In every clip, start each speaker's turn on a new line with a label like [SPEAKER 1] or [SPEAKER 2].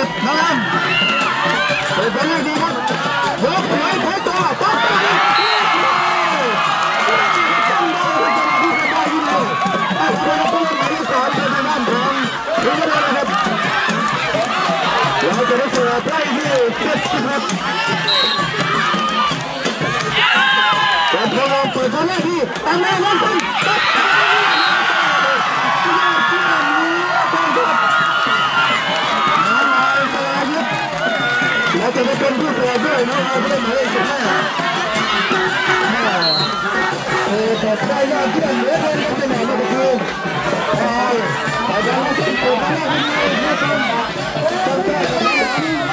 [SPEAKER 1] เสิร์ฟต่อครับผู้เล่นห มายเลขเจ็ดน้องแอมเปิดบอลแรกดีครับย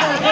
[SPEAKER 1] Yeah.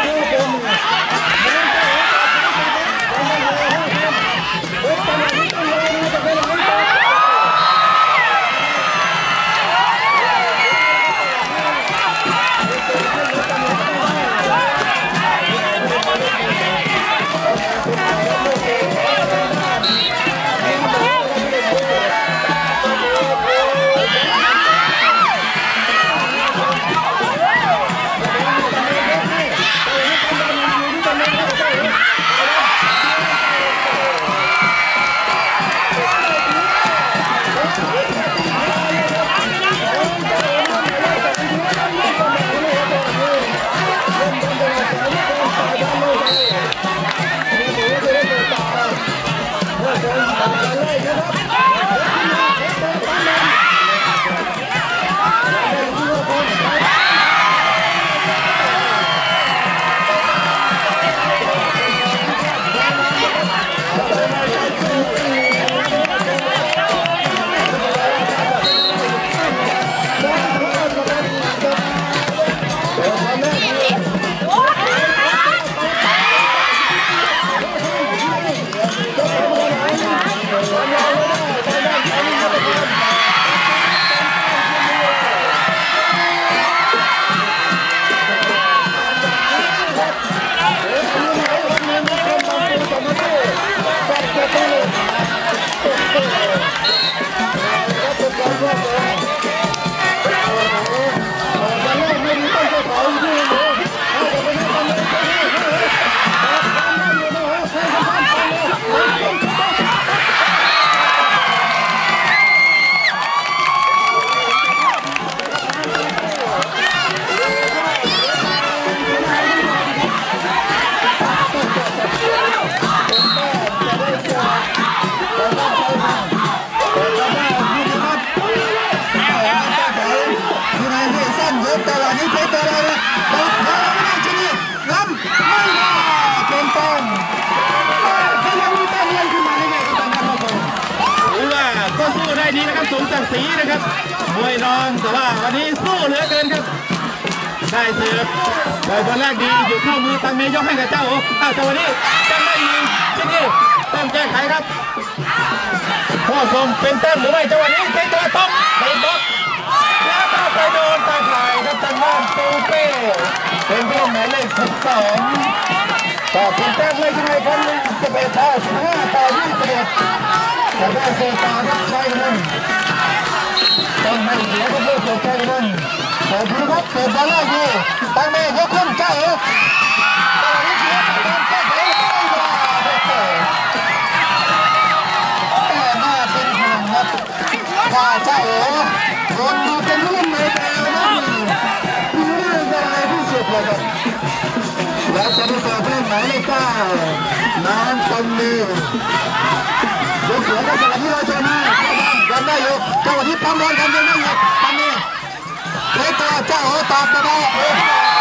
[SPEAKER 1] อยู่ แต่ว่านี้เป็นตัวอะไรนะตบมาไม่ได้ชนิดล้ำไม่ได้เป็นต้นเขายังมีต้นเลี้ยงขึ้นมาได้ไงกับทางด้านของผม
[SPEAKER 2] ถือว่าก็สู้ได้ดีนะครับสมศักดิ์ศรีนะครับมวยรองแต่ว่าวันนี้สู้เหลือเกินครับได้เสิร์ฟโดยบอลแรกดีอยู่เข้ามือตังเมยกให้กับเจ้าอ้าวแต่วันนี้จังได้ยิงที่นี่ต้องแก้ไขครับพ่อคมเป็นแต้มหรือไม่จังหวะนี้เตะตัวตบไปบล็อกแล้วก็ไปโดนตาข่าย สิบสอง
[SPEAKER 1] ต่อเป็นแต้มเลยยังไงครับจะเป็นต่อ15ต่อ21แต่ได้เซตารับใชัยนั่นต้องให้เสียก็เพื่อเสียใจนั่นเปิดดูครับเปิดบอลแรกดีตั้งเมย์ยกขึ้นเจ้าเอ๋ต่อนี้เสียตามแก้ไขไม่ได้แต่น่าเป็นห่วงครับว่าเจ้าเอ๋คนดูเป็นรุ่นในแต่ละายเลขเก้าน้องตนมือยกเสือได้จังหวะที่เราเจอมายังได้อยู่จังหวะที่ปั๊มบอลกันยังได้อยู่ปั๊มนี้เลยตัวเจ้าโอตอบมาได้โอ้โ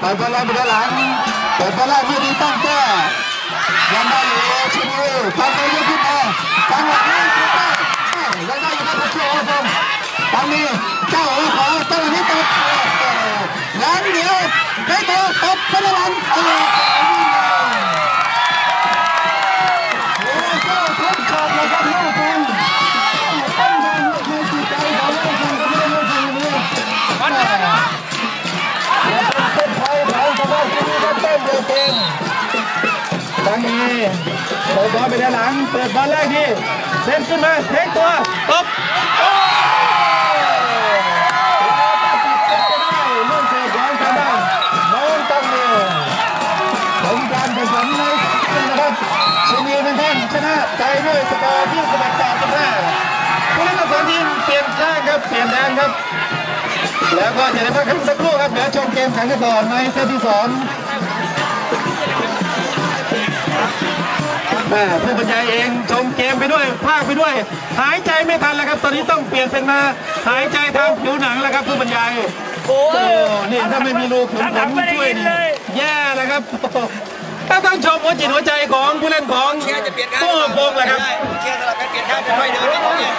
[SPEAKER 1] ไปบอลแรกไปด้านหลังไปบอลแรกไม่ดีตั้งแก้ยังได้อยู่ชิมูทำตัวยกขึ้นมาจังหวะนี้ถูกต้ยังได้อยู่ครับผู้ชมครับตอนนี้เจ้าโอ้ขอจังหวะนี้ตบยังเดียวไปต่อตบพลังโอ้โหโอ้โหทุกขอบเลยครับา
[SPEAKER 2] งนี้เปิดบอลไปด้านหลัง เปิดบอลแรกที่เซนขึ้นมาเทคตัวตบโอ้ลูกเสิร์ฟของทางด้านน้องตังเมล
[SPEAKER 1] ผลการแข่งขันในนะครับชินีเป็นท่านชนะใจด้วยสกอร์ที่สมัครต่อกันได้
[SPEAKER 2] ผู้เล่นทั้งสองทีมเปลี่ยนข้างครับเปลี่ยนแดนครับ แล้วก็จะได้พักกันสักครู่ครับเดี๋ยวชมเกมแข่งกันต่อในเซตที่สอง แม่ผู้บรรยายเองชมเกมไปด้วยภาคไปด้วย หายใจไม่ทันแล้วครับ ตอนนี้ต้องเปลี่ยนเป็นมาหายใจทางผิวหนังแล้วครับผู้บรรยาย
[SPEAKER 3] โอ้
[SPEAKER 2] โอ้
[SPEAKER 3] ย
[SPEAKER 2] นี่ถ้าไม่มีรูขุมขนช่วยนี่แย่นะครับต้องต้องชมหัวจิตหัวใจของผู้เล่นของ
[SPEAKER 3] เชียร์จะเปลี่ยนข้าง
[SPEAKER 2] ตู้ปงแหละครับ
[SPEAKER 3] เชียร์สลับกันเปลี่ยนข้างจะค่อยเดินนิดนึง